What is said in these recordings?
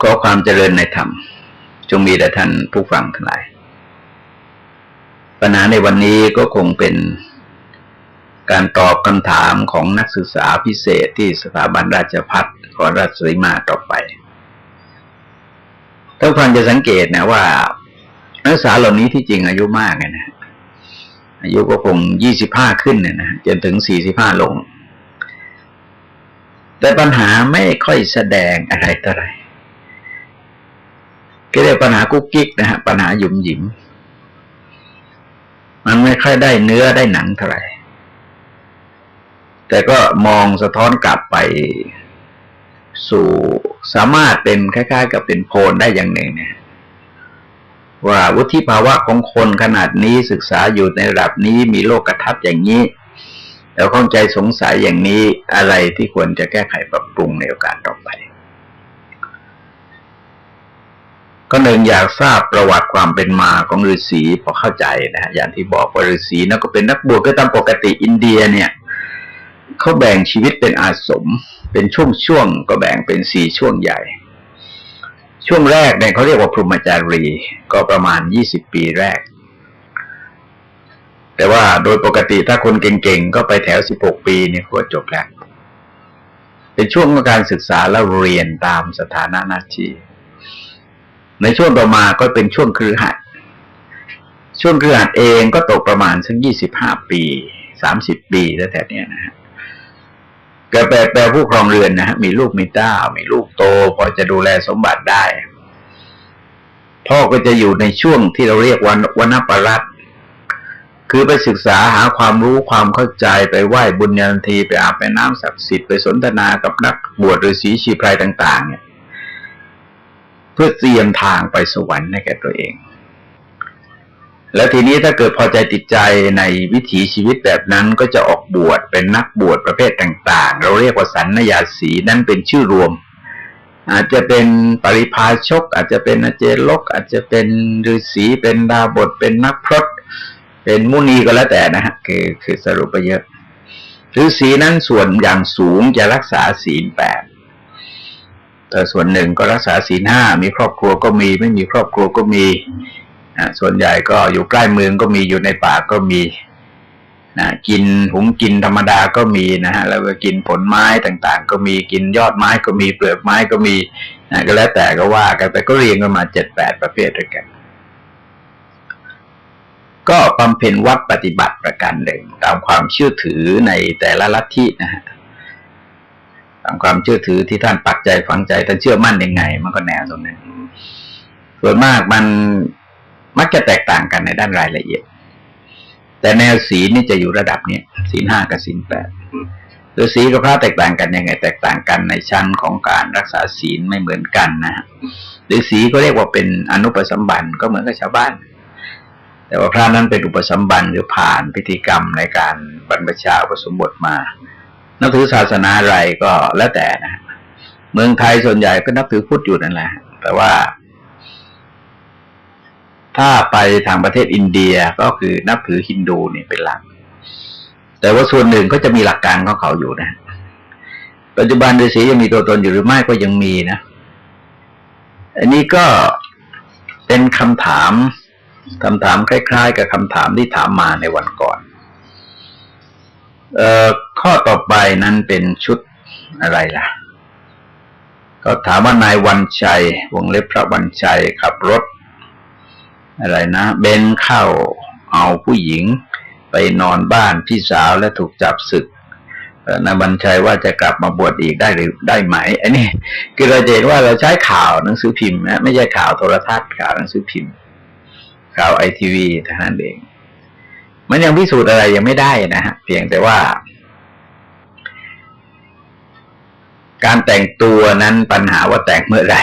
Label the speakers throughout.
Speaker 1: ขอความเจริญในธรรม จงมีแด่ท่านผู้ฟังทั้งหลาย ปัญหาในวันนี้ก็คงเป็นการตอบคำถามของนักศึกษาพิเศษที่สถาบันราชพัฒขอราชสีมาต่อไปท่านฟังจะสังเกตนะว่า นักศึกษาเหล่านี้ที่จริงอายุมากนะอายุก็คงยี่สิบห้าขึ้นเนี่ยนะจนถึงสี่สิบห้าลง แต่ปัญหาไม่ค่อยแสดงอะไรต่ออะไร ก็เรียกปัญหากุ๊กกิ๊กนะฮะปัญหาหยุมหยิม มันไม่ค่อยได้เนื้อได้หนังเท่าไหร่แต่ก็มองสะท้อนกลับไปสู่สามารถเป็นคล้ายๆ กับเป็นโพลได้อย่างหนึ่งเนี่ยว่าวุฒิภาวะของคนขนาดนี้ศึกษาอยู่ในระดับนี้มีโลกทัศน์อย่างนี้ แล้วข้องใจสงสัยอย่างนี้อะไรที่ควรจะแก้ไขปรับปรุงในโอกาสต่อไป ก็หนึ่งอยากทราบประวัติความเป็นมาของฤาษีพอเข้าใจนะฮะอย่างที่บอกว่าฤาษีนั่นก็เป็นนักบวชก็ตามปกติอินเดียเนี่ยเขาแบ่งชีวิตเป็นอาสม เป็นช่วงๆก็แบ่งเป็นสี่ช่วงใหญ่ ช่วงแรกเนี่ยเขาเรียกว่าพรหมจารี ก็ประมาณยี่สิบปีแรก แต่ว่าโดยปกติถ้าคนเก่งๆ ก็ไปแถวสิบหกปีเนี่ยก็จบแล้วเป็นช่วงของการศึกษาและเรียนตามสถานะหน้าที่ ในช่วงต่อมาก็เป็นช่วงคือหัดช่วงคือหัดเองก็ตกประมาณสักยี่สิบห้าปีสามสิบปีแล้วแต่เนี้ยนะฮะแกแปลแปลผู้ครองเรือนนะฮะมีลูกมีเต้า มีลูกโต พอจะดูแลสมบัติได้ พ่อก็จะอยู่ในช่วงที่เราเรียกวันวันปรัตคือไปศึกษาหาความรู้ความเข้าใจไปไหว้บุญญาณทีไปอาบไปน้ำศักดิ์สิทธิ์ไปสนทนากับนักบวชหรือสีชีไพรต่าง ๆ เนี่ย พื่อเตรียมทางไปสวรรค์ให้แก่ตัวเอง แล้วทีนี้ถ้าเกิดพอใจติดใจในวิถีชีวิตแบบนั้นก็จะออกบวชเป็นนักบวชประเภทต่าง ๆ เราเรียกว่าสันนยาสีนั่นเป็นชื่อรวม อาจจะเป็นปริพาชก อาจจะเป็นอาเจลก อาจจะเป็นฤาษีเป็นดาบทเป็นนักพรตเป็นมุนีก็แล้วแต่นะฮะคือคือสรุปไปเยอะฤาษีนั้นส่วนอย่างสูงจะรักษาศีลแปด แต่ส่วนหนึ่งก็รักษาศีลห้ามีครอบครัวก็มี ไม่มีครอบครัวก็มีส่วนใหญ่ก็อยู่ใกล้เมืองก็มีอยู่ในป่าก็มีนะกินหุงกินธรรมดาก็มีนะฮะแล้วก็กินผลไม้ต่างๆ ก็มีกินยอดไม้ก็มีเปลือกไม้ก็มีนะก็แล้วแต่ก็ว่ากันแต่ก็เรียงกันมาเจ็ดแปดประเภทด้วยกัน ก็บำเพ็ญวัดปฏิบัติประการหนึ่งตามความเชื่อถือในแต่ละลัทธินะฮะามความเชื่อถือที่ท่านปักใจฝังใจท่านเชื่อมั่นยังไง มันก็แนวตรงนั้นส่วนมากมันมักจะแตกต่างกันในด้านรายละเอียด แต่แนวสีนี่จะอยู่ระดับนี้สีห้ากับสีแปดหรือสีกับพระแตกต่างกันยังไง แตกต่างกันในชั้นของการรักษาศีลไม่เหมือนกันนะฮะหรือสีก็เรียกว่าเป็นอนุปสัมบันก็เหมือนกับชาวบ้าน แต่ว่าพระนั้นเป็นอุปสัมบันหรือผ่านพิธีกรรมในการบรรพชาอุปสมบทมา นับถือศาสนาอะไรก็แล้วแต่นะ เมืองไทยส่วนใหญ่ก็นับถือพุทธอยู่นั่นแหละ แต่ว่า ถ้าไปทางประเทศอินเดียก็คือนับถือฮินดูนี่เป็นหลัก แต่ว่าส่วนหนึ่งก็จะมีหลักการของเขาอยู่นะ ปัจจุบันฤาษียังมีตัวตนอยู่หรือไม่ก็ยังมีนะ อันนี้ก็เป็นคำถามคำถามคล้าย ๆ กับคำถามที่ถามมาในวันก่อน เอ่อข้อต่อไปนั้นเป็นชุดอะไรล่ะ ก็ถามว่านายวันชัย วงเล็บพระวันชัยขับรถ อะไรนะเบนเข้าเอาผู้หญิงไปนอนบ้านพี่สาวและถูกจับศึกนายบัญชัยว่าจะกลับมาบวชอีกได้หรือได้ไหม อันนี้คือเราเห็นว่าเราใช้ข่าวหนังสือพิมพ์นะไม่ใช่ข่าวโทรทัศน์ข่าวหนังสือพิมพ์ ข่าวไอทีวีเท่านั้นเอง มันยังพิสูจน์อะไรยังไม่ได้นะฮะเพียงแต่ว่า การแต่งตัวนั้นปัญหาว่าแต่งเมื่อไหร่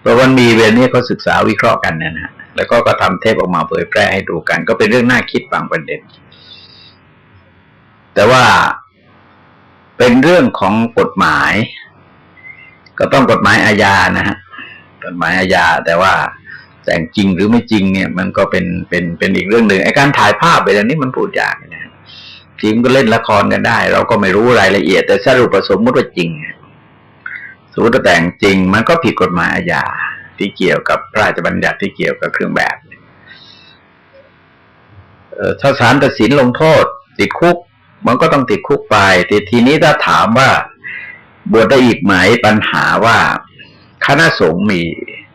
Speaker 1: เพราะวันมีเวลนี้เขาศึกษาวิเคราะห์กันนะฮะแล้วก็ก็ทำเทปออกมาเผยแพร่ให้ดูกัน ก็เป็นเรื่องน่าคิดบางประเด็น แต่ว่าเป็นเรื่องของกฎหมาย ก็ต้องกฎหมายอาญานะฮะกฎหมายอาญาแต่ว่า แต่งจริงหรือไม่จริงเนี่ย มันก็เป็นเป็นเป็นอีกเรื่องหนึ่งไอ้การถ่ายภาพไปแล้วนี้มันพูดยากนะจริงก็เล่นละครกันได้ เราก็ไม่รู้รายละเอียด แต่สรุปผสมมติว่าจริงสมมติว่าแต่งจริง มันก็ผิดกฎหมายอาญาที่เกี่ยวกับพระราชบัญญัติที่เกี่ยวกับเครื่องแบบเออถ้าศาลตัดสินลงโทษ ติดคุก มันก็ต้องติดคุกไปแต่ทีนี้ถ้าถามว่าบวชได้อีกไหมปัญหาว่าคณะสงฆ์มี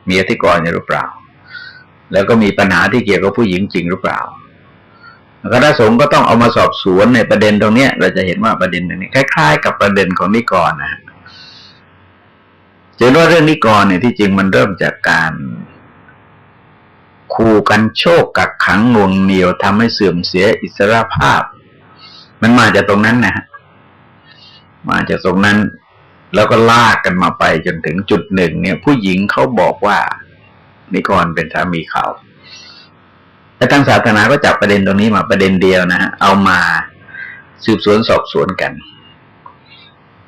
Speaker 1: มีอธิกรณ์หรือเปล่า แล้วก็มีปัญหาที่เกี่ยวกับผู้หญิงจริงหรือเปล่าคณะสงฆ์ก็ต้องเอามาสอบสวนในประเด็นตรงเนี้ย เราจะเห็นว่าประเด็นตรงนี้คล้าย ๆ กับประเด็นของนิกรนะฮะเจนว่าเรื่องนิกรเนี่ยที่จริงมันเริ่มจากการขู่กันโชคกักขังงวงเหนียวทำให้เสื่อมเสียอิสรภาพ มันมาจากตรงนั้นนะฮะมาจากตรงนั้น แล้วก็ลากกันมาไปจนถึงจุดหนึ่งเนี่ย ผู้หญิงเขาบอกว่า นิกรเป็นสามีเขาแต่ทางศาสนาก็จับประเด็นตรงนี้มาประเด็นเดียวนะฮะเอามาสืบสวนสอบสวนกัน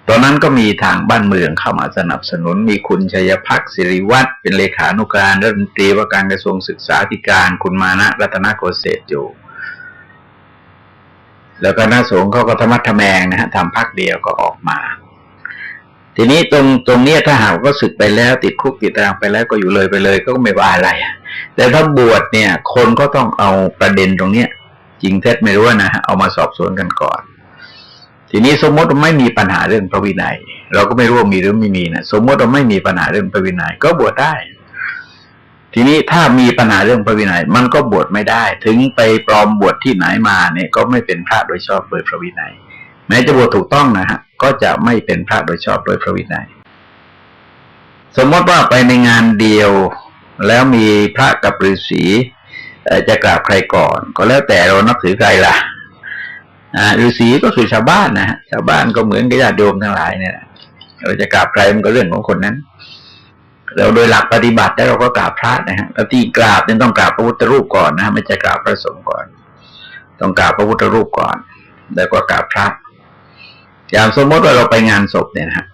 Speaker 1: ตอนนั้นก็มีทางบ้านเมืองเข้ามาสนับสนุน มีคุณชัยพักศิริวัตรเป็นเลขานุการรัฐมนตรีว่าการกระทรวงศึกษาธิการ คุณมานะรัตนโกเศษอยู่ แล้วก็น้าสงฆ์เขาก็ธรรมะทแมงนะฮะทำพักเดียวก็ออกมา ทีนี้ตรงตรงเนี้ยถ้าหากว่าศึกไปแล้วติดคุกติดตารางไปแล้วก็อยู่เลยไปเลยก็ไม่ว่าอะไร แต่ถ้าบวชเนี่ย คนก็ต้องเอาประเด็นตรงเนี้ยจริงเท็จไม่รู้นะเอามาสอบสวนกันก่อน ทีนี้สมมติว่าไม่มีปัญหาเรื่องพระวินัย เราก็ไม่รู้ว่ามีหรือไม่มีนะสมมติว่าไม่มีปัญหาเรื่องพระวินัย ก็บวชได้ ทีนี้ถ้ามีปัญหาเรื่องพระวินัย มันก็บวชไม่ได้ ถึงไปปลอมบวชที่ไหนมาเนี่ย ก็ไม่เป็นพระโดยชอบโดยพระวินัย แม้จะบวชถูกต้องนะฮะ ก็จะไม่เป็นพระโดยชอบโดยพระวินัย สมมติว่าไปในงานเดียว แล้วมีพระกับฤาษีจะกราบใครก่อน ก็แล้วแต่เรานับถือใครล่ะฤาษีก็คือชาวบ้านนะฮะชาวบ้านก็เหมือนกับญาติโยมทั้งหลายเนี่ยเราจะกราบใครมันก็เรื่องของคนนั้นเราโดยหลักปฏิบัติแล้วเราก็กราบพระนะฮะแล้วที่กราบเนี่ยต้องกราบพระพุทธรูปก่อนนะฮะไม่ใช่กราบพระสงฆ์ก่อน ต้องกราบพระพุทธรูปก่อน แล้วก็กราบพระ อย่างสมมติว่าเราไปงานศพเนี่ยนะฮะ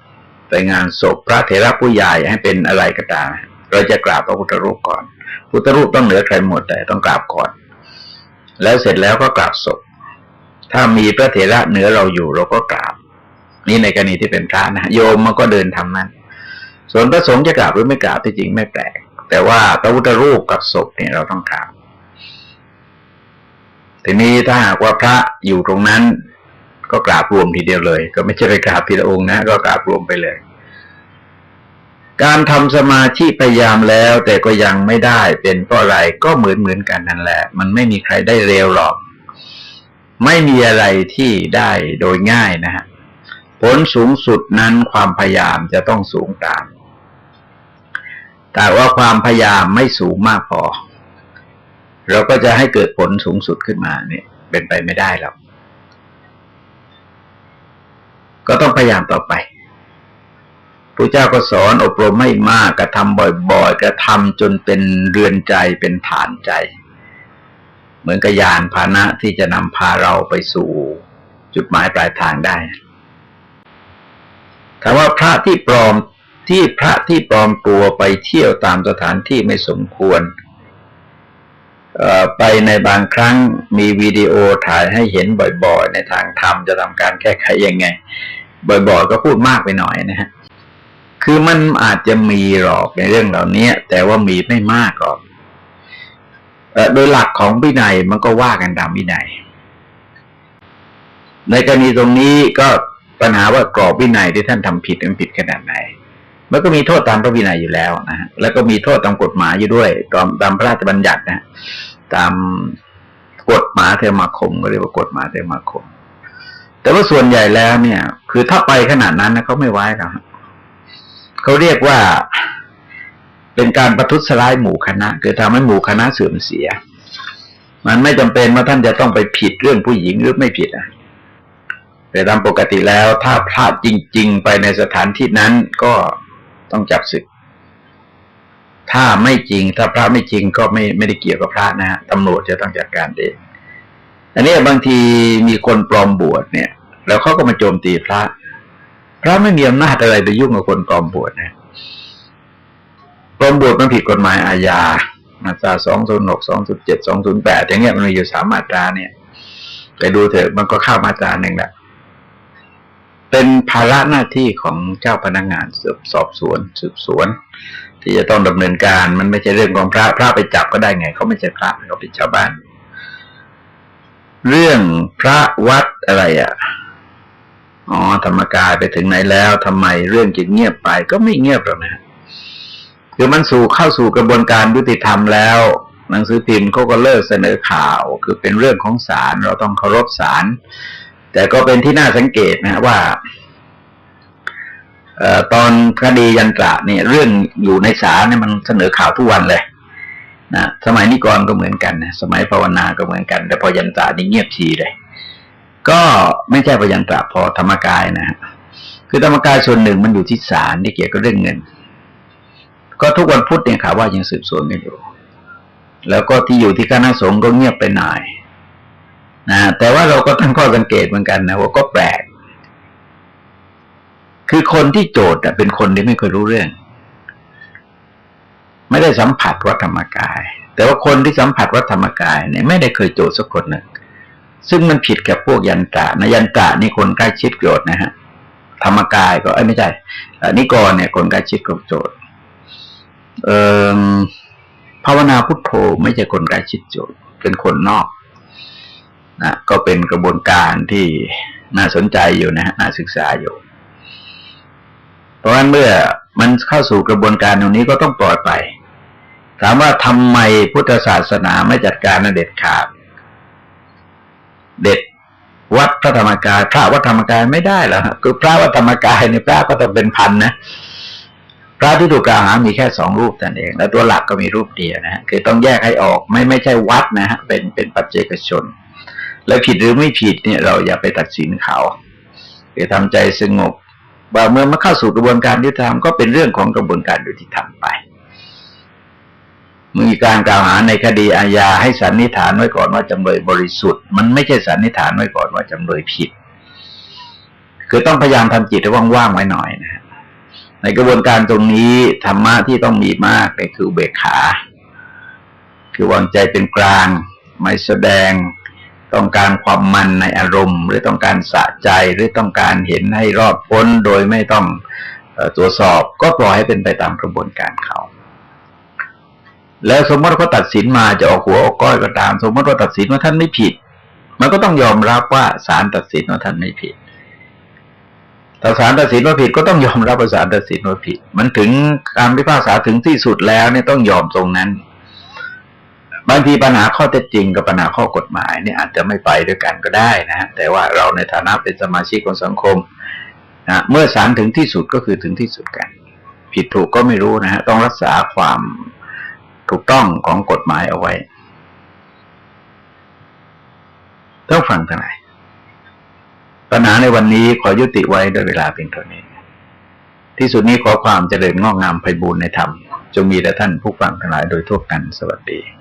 Speaker 1: ไปงานศพพระเถระผู้ใหญ่ให้เป็นอะไรก็ตามเราจะกราบพระพุทธรูปก่อน พุทธรูปต้องเหนือใครหมดแต่ต้องกราบก่อน แล้วเสร็จแล้วก็กราบศพ ถ้ามีพระเถระเหนือเราอยู่เราก็กราบ นี่ในกรณีที่เป็นพระนะโยมมันก็เดินทำนั้น ส่วนพระสงฆ์จะกราบหรือไม่กราบที่จริงไม่แปลก แต่ว่าพระพุทธรูปกับศพเนี่ยเราต้องกราบทีนี้ถ้าหากว่าพระอยู่ตรงนั้น ก็กราบรวมทีเดียวเลย ก็ไม่ใช่ไปกราบทีละองค์นะ ก็กราบรวมไปเลย การทำสมาธิพยายามแล้ว แต่ก็ยังไม่ได้เป็นเพราะอะไรก็เหมือนเหมือนกันนั่นแหละ มันไม่มีใครได้เร็วหรอก ไม่มีอะไรที่ได้โดยง่ายนะฮะผลสูงสุดนั้นความพยายามจะต้องสูงตาม แต่ว่าความพยายามไม่สูงมากพอ เราก็จะให้เกิดผลสูงสุดขึ้นมาเนี่ย เป็นไปไม่ได้หรอก ก็ต้องพยายามต่อไปพระเจ้าก็สอนอบรมไม่มากกระทำบ่อยๆกระทำจนเป็นเรือนใจเป็นฐานใจ เหมือนกับยานพาหนะที่จะนำพาเราไปสู่จุดหมายปลายทางได้ถามว่าพระที่ปลอมที่พระที่ปลอมตัวไปเที่ยวตามสถานที่ไม่สมควรไปในบางครั้งมีวิดีโอถ่ายให้เห็นบ่อยๆ ในทางธรรมจะทำการแก้ไขยังไง บ่อยๆ ก็พูดมากไปหน่อยนะฮะคือมันอาจจะมีหรอกในเรื่องเหล่านี้แต่ว่ามีไม่มากหรอกโดยหลักของวินัยมันก็ว่ากันตามวินัย ในกรณีตรงนี้ก็ปัญหาว่ากรอบวินัยที่ท่านทำผิดมันผิดขนาดไหน มันก็มีโทษตามพระวินัยอยู่แล้วนะฮะแล้วก็มีโทษตามกฎหมายอยู่ด้วยตามตามพระราชบัญญัตินะตามกฎหมายเทมาคมก็เรียกว่ากฎหมายเทมาคม แต่ว่าส่วนใหญ่แล้วเนี่ย คือถ้าไปขนาดนั้นนะเขาไม่ไว้หรอกเขาเรียกว่าเป็นการประทุษร้ายหมู่คณะ คือทำให้หมู่คณะเสื่อมเสีย มันไม่จำเป็นว่าท่านจะต้องไปผิดเรื่องผู้หญิงหรือไม่ผิดอะแต่ตามปกติแล้วถ้าพลาดจริง ๆ ไปในสถานที่นั้นก็ต้องจับศึก ถ้าไม่จริง ถ้าพระไม่จริงก็ไม่ไม่ได้เกี่ยวกับพระนะฮะตำรวจจะต้องจัดการเองอันนี้บางทีมีคนปลอมบวชเนี่ย แล้วเขาก็มาโจมตีพระ พระไม่มีอำนาจอะไรไปยุ่งกับคนปลอมบวชนะปลอมบวชมันผิดกฎหมายอาญา มาตราสองศูนย์หกสองศูนย์เจ็ดสองศูนย์แปดอย่างเงี้ยมันมีอยู่สามมาตราเนี่ย ไปดูเถอะมันก็เข้ามาตราหนึ่งแหละเป็นภาระหน้าที่ของเจ้าพนักงานสืบสอบสวน สืบสวน ที่จะต้องดำเนินการมันไม่ใช่เรื่องของพระพระไปจับก็ได้ไงเขาไม่ใช่พระเขาเป็นชาวบ้าน เรื่องพระวัดอะไรอะ อ๋อธรรมกายไปถึงไหนแล้วทำไมเรื่องจึงเงียบไป ก็ไม่เงียบหรอกนะคือมันสู่เข้าสู่กระบวนการยุติธรรมแล้ว หนังสือพิมพ์เขาก็เลิกเสนอข่าว คือเป็นเรื่องของศาลเราต้องเคารพศาลแต่ก็เป็นที่น่าสังเกตนะว่าเอ่อตอนคดียันตระเนี่ย เรื่องอยู่ในศาลเนี่ยมันเสนอข่าวทุกวันเลยนะสมัยนิกรก็เหมือนกันนะสมัยภาวนาก็เหมือนกัน แต่พอยันตระนี่เงียบชีเลย ก็ไม่ใช่พยันตระพอธรรมกายนะคือธรรมกายส่วนหนึ่งมันอยู่ที่ศาลที่เกี่ยวกับเรื่องเงิน ก็ทุกวันพุธเนี่ยข่าวว่ายังสืบสวนกันอยู่ แล้วก็ที่อยู่ที่คณะสงฆ์ก็เงียบไปหน่อยนะแต่ว่าเราก็ตั้งข้อสังเกตเหมือนกันนะว่าก็แปลก คือคนที่โจทย์อะเป็นคนที่ไม่เคยรู้เรื่อง ไม่ได้สัมผัสวัดธรรมกาย แต่ว่าคนที่สัมผัสวัดธรรมกายเนี่ยไม่ได้เคยโจทย์สักคนหนึ่ง ซึ่งมันผิดกับพวกยันตานะยันตานี่คนใกล้ชิดโจทย์นะฮะธรรมกายก็เอ้ไม่ใช่นิกรเนี่ยคนใกล้ชิดกับโจทย์เอ่อภาวนาพุทโธไม่ใช่คนใกล้ชิดโจทย์เป็นคนนอกนะก็เป็นกระบวนการที่น่าสนใจอยู่นะฮะน่าศึกษาอยู่ เพราะฉะนั้นเมื่อมันเข้าสู่กระบวนการตรงนี้ก็ต้องปล่อยไป ถามว่าทำไมพุทธศาสนาไม่จัดการนเด็ดขาด เด็ดวัดพระธรรมกาย พระวัดธรรมกายไม่ได้หรอกฮะคือพระวัดธรรมกายในยพระก็ต้องเป็นพันนะพระที่ถูกกล่าวหามีแค่สองรูปนั่นเอง แล้วตัวหลักก็มีรูปเดียวนะฮะคือต้องแยกให้ออกไม่ไม่ใช่วัดนะฮะเป็นเป็นปัจเจกชน แล้วผิดหรือไม่ผิดเนี่ย เราอย่าไปตัดสินเขาคือทำใจสงบว่าเมื่อมาเข้าสู่กระบวนการยุติธรรมก็เป็นเรื่องของกระบวนการยุติธรรมไป มีการกล่าวหาในคดีอาญาให้สันนิษฐานไว้ก่อนว่าจำเลยบริสุทธิ์ มันไม่ใช่สันนิษฐานไว้ก่อนว่าจำเลยผิด คือต้องพยายามทำจิตให้ว่างๆไว้หน่อยนะฮะในกระบวนการตรงนี้ธรรมะที่ต้องมีมากเลยคือเบกขา คือวางใจเป็นกลาง ไม่แสดงต้องการความมันในอารมณ์ หรือต้องการสะใจหรือต้องการเห็นให้รอดพ้นโดยไม่ต้องตรวจสอบก็ปล่อยให้เป็นไปตามกระบวนการเขา แล้วสมมติว่าเขาตัดสินมาจะออกหัวออกก้อยก็ตาม สมมติว่าตัดสินว่าท่านไม่ผิด มันก็ต้องยอมรับว่าศาลตัดสินว่าท่านไม่ผิดถ้าศาลตัดสินว่าผิดก็ต้องยอมรับว่าศาลตัดสินว่าผิด มันถึงการพิพากษาถึงที่สุดแล้วเนี่ยต้องยอมตรงนั้น บางทีปัญหาข้อเท็จจริงกับปัญหาข้อกฎหมายเนี่ยอาจจะไม่ไปด้วยกันก็ได้นะฮะแต่ว่าเราในฐานะเป็นสมาชิกของสังคมนะเมื่อศาลถึงที่สุดก็คือถึงที่สุดกัน ผิดถูกก็ไม่รู้นะฮะต้องรักษาความ ถูกต้องของกฎหมายเอาไว้ต้องฟังทนายปัญหาในวันนี้ขอยุติไว้ด้วยเวลาเพียงเท่านี้ ที่สุดนี้ขอความเจริญงอกงามไพบูรณ์ในธรรมจงมีแด่ท่านผู้ฟังทั้งหลายโดยทั่วกันสวัสดี